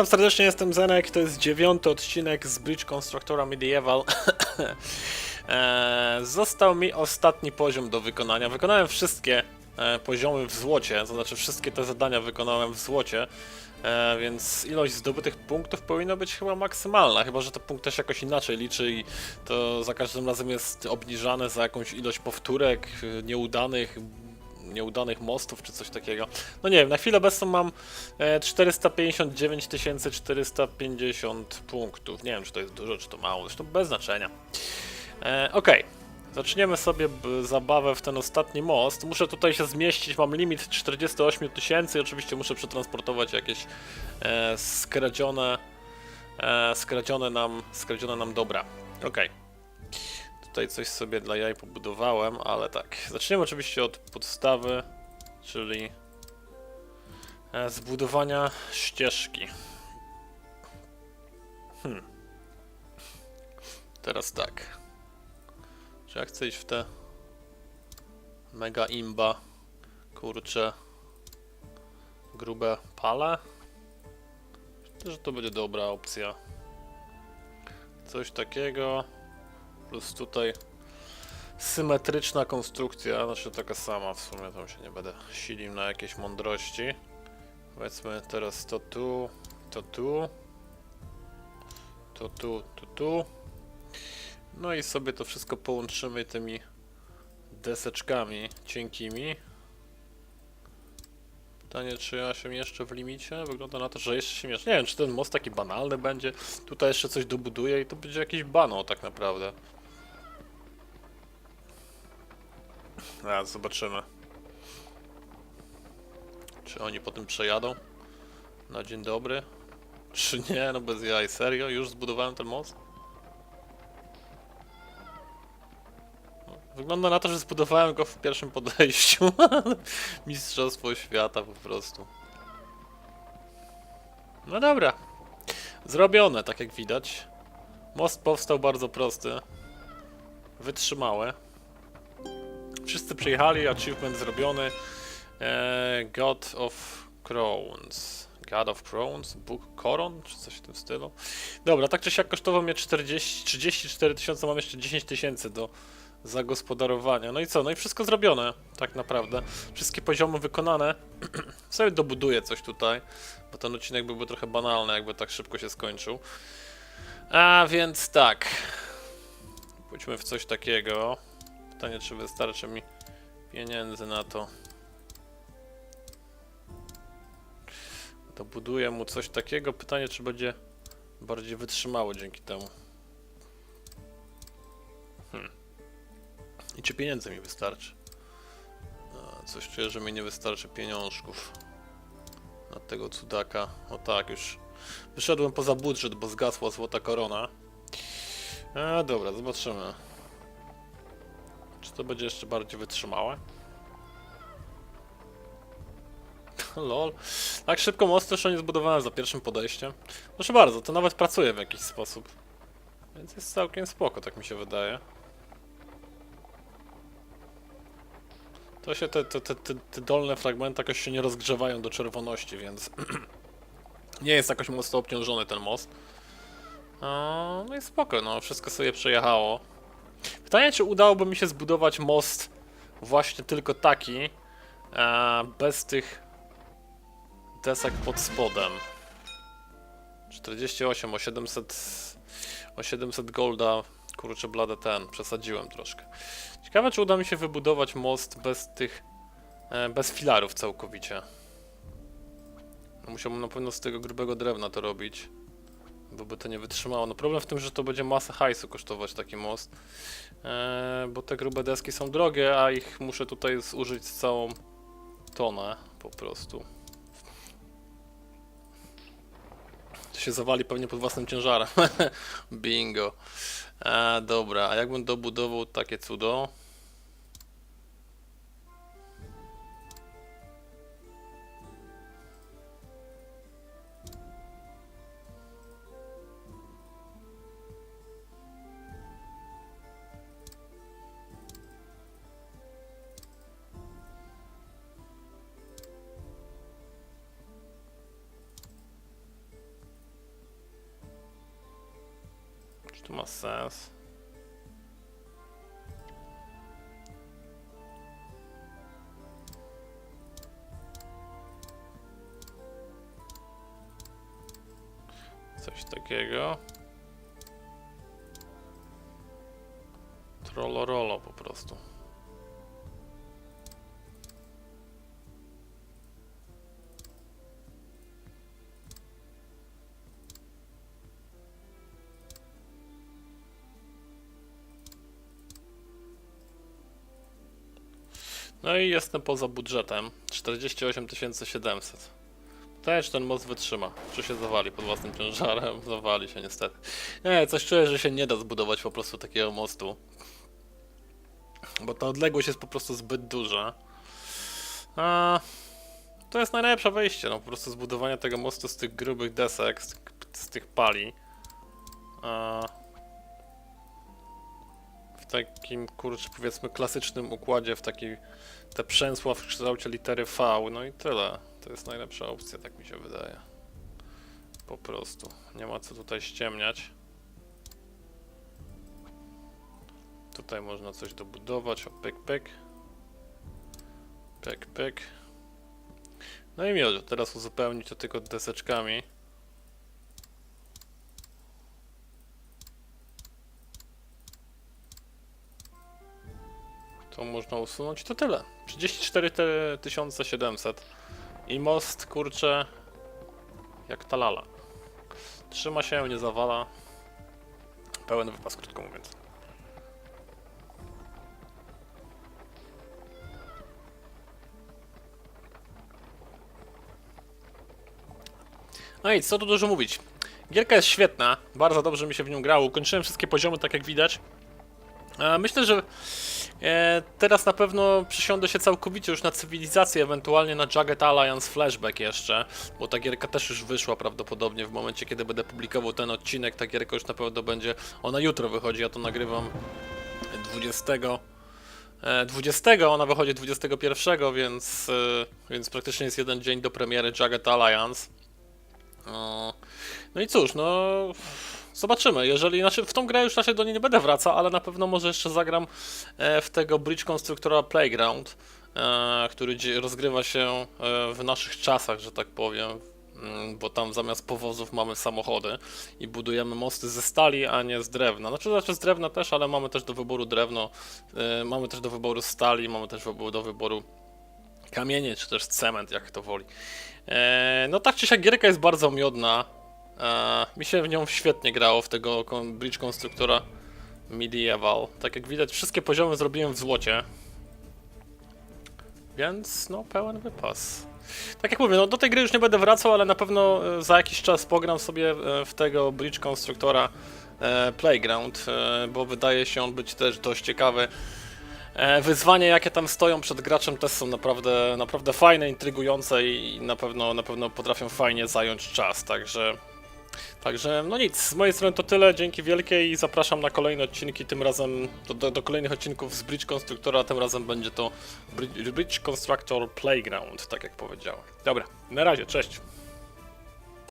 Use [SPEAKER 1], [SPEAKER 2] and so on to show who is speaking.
[SPEAKER 1] Witam serdecznie, jestem Zenek, to jest dziewiąty odcinek z Bridge Constructora Medieval. e, został mi ostatni poziom do wykonania. Wykonałem wszystkie e, poziomy w złocie, to znaczy wszystkie te zadania wykonałem w złocie. E, więc ilość zdobytych punktów powinna być chyba maksymalna, chyba że te punkty się jakoś inaczej liczy i to za każdym razem jest obniżane za jakąś ilość powtórek, y, nieudanych, nieudanych mostów czy coś takiego. No nie wiem, na chwilę obecną mam e, 459 450 punktów. Nie wiem, czy to jest dużo, czy to mało, zresztą bez znaczenia. E, Okej, zaczniemy sobie zabawę w ten ostatni most. Muszę tutaj się zmieścić, mam limit 48 tysięcy oczywiście muszę przetransportować jakieś e, skradzione, e, skradzione nam, skradzione nam dobra. Okej. Tutaj coś sobie dla jaj pobudowałem, ale tak. Zaczniemy oczywiście od podstawy, czyli e, zbudowania ścieżki. Hmm. Teraz tak. Czy ja chcę iść w te mega imba, kurcze, grube pale? Myślę, że to będzie dobra opcja. Coś takiego. Plus tutaj symetryczna konstrukcja, znaczy taka sama w sumie, tam się nie będę silił na jakieś mądrości. Powiedzmy teraz to tu, to tu, to tu, to tu. No i sobie to wszystko połączymy tymi deseczkami cienkimi. Pytanie, czy ja się mieszczę w limicie? Wygląda na to, że jeszcze się mieszczę. Nie wiem, czy ten most taki banalny będzie. Tutaj jeszcze coś dobuduję i to będzie jakiś banał tak naprawdę. A, zobaczymy. Czy oni po tym przejadą? Na dzień dobry? Czy nie? No bez jaj. Serio? Już zbudowałem ten most? Wygląda na to, że zbudowałem go w pierwszym podejściu. Mistrzostwo świata po prostu. No dobra. Zrobione, tak jak widać. Most powstał bardzo prosty. Wytrzymały. Wszyscy przyjechali, achievement zrobiony. E, God of Crowns. God of Crowns? Bóg Koron? Czy coś w tym stylu? Dobra, tak czy siak kosztował mnie 40, 34 tysiące, mam jeszcze 10 tysięcy do zagospodarowania. No i co? No i wszystko zrobione, tak naprawdę. Wszystkie poziomy wykonane. Sobie dobuduję coś tutaj, bo ten odcinek byłby trochę banalny, jakby tak szybko się skończył. A więc tak. Pójdźmy w coś takiego. Pytanie, czy wystarczy mi pieniędzy na to. Dobuduję mu coś takiego. Pytanie, czy będzie bardziej wytrzymało dzięki temu. Hmm. I czy pieniędzy mi wystarczy? Coś czuję, że mi nie wystarczy pieniążków na tego cudaka. O tak, już wyszedłem poza budżet, bo zgasła złota korona. A, dobra, zobaczymy. Czy to będzie jeszcze bardziej wytrzymałe? Lol. Tak szybko most jeszcze nie zbudowałem za pierwszym podejściem. Proszę bardzo, to nawet pracuje w jakiś sposób. Więc jest całkiem spoko, tak mi się wydaje. To się te, te, te, te, dolne fragmenty jakoś się nie rozgrzewają do czerwoności, więc nie jest jakoś mocno obciążony ten most. O, No i spoko, no wszystko sobie przejechało. Pytanie, czy udałoby mi się zbudować most właśnie tylko taki, e, bez tych desek pod spodem. 48 o 700 o 700 golda, kurczę blade ten, przesadziłem troszkę. Ciekawe, czy uda mi się wybudować most bez tych, e, bez filarów całkowicie. Musiałbym na pewno z tego grubego drewna to robić, bo by to nie wytrzymało. No problem w tym, że to będzie masę hajsu kosztować taki most. Eee, bo te grube deski są drogie, a ich muszę tutaj zużyć całą tonę po prostu. To się zawali pewnie pod własnym ciężarem. Bingo. Eee, dobra, a jakbym dobudował takie cudo? To ma sens. Coś takiego. Trollorolo po prostu. No i jestem poza budżetem. 48 700. Też ten most wytrzyma. Czy się zawali pod własnym ciężarem? Zawali się niestety. Nie, coś czuję, że się nie da zbudować po prostu takiego mostu. Bo ta odległość jest po prostu zbyt duża. A to jest najlepsze wejście, no po prostu zbudowanie tego mostu z tych grubych desek, z, tych- z tych pali. A takim kurczę powiedzmy klasycznym układzie, w takiej te przęsła w kształcie litery V, no i tyle. To jest najlepsza opcja, tak mi się wydaje. Po prostu. Nie ma co tutaj ściemniać. Tutaj można coś dobudować, o pyk pyk. Pyk pyk. No i miodź, teraz uzupełnić to tylko deseczkami. To można usunąć, to tyle. 34 te- 700. I most, kurczę, jak ta lala. Trzyma się, nie zawala. Pełen wypas, krótko mówiąc. No i co tu dużo mówić. Gierka jest świetna, bardzo dobrze mi się w nią grało. Ukończyłem wszystkie poziomy, tak jak widać. E, Myślę, że teraz na pewno przysiądę się całkowicie już na cywilizację, ewentualnie na Jagged Alliance Flashback jeszcze, bo ta gierka też już wyszła prawdopodobnie w momencie, kiedy będę publikował ten odcinek. Ta gierka już na pewno będzie, ona jutro wychodzi, ja to nagrywam 20. e, 20, ona wychodzi 21, więc, e, więc praktycznie jest jeden dzień do premiery Jagged Alliance. O, No i cóż, no zobaczymy. Jeżeli znaczy w tą grę już raczej do niej nie będę wracał, ale na pewno może jeszcze zagram e, w tego Bridge Constructora Playground, e, który rozgrywa się e, w naszych czasach, że tak powiem. Mm, Bo tam zamiast powozów mamy samochody i budujemy mosty ze stali, a nie z drewna. Znaczy, znaczy z drewna też, ale mamy też do wyboru drewno, mamy też do wyboru stali, mamy też do wyboru kamienie, czy też cement, jak to woli. No tak czy siak gierka jest bardzo miodna. E, mi się w nią świetnie grało, w tego bridge konstruktora medieval. Tak jak widać, wszystkie poziomy zrobiłem w złocie. Więc no, pełen wypas. Tak jak mówię, no do tej gry już nie będę wracał, ale na pewno e, za jakiś czas pogram sobie e, w tego bridge konstruktora Playground, bo wydaje się on być też dość ciekawy. Wyzwania, jakie tam stoją przed graczem, też są naprawdę, naprawdę fajne, intrygujące i na pewno, na pewno potrafią fajnie zająć czas, także. Także, no nic, z mojej strony to tyle, dzięki wielkie i zapraszam na kolejne odcinki, tym razem do, do, do kolejnych odcinków z Bridge Constructora, tym razem będzie to Bridge, Constructor Playground, tak jak powiedziałem. Dobra, na razie, cześć.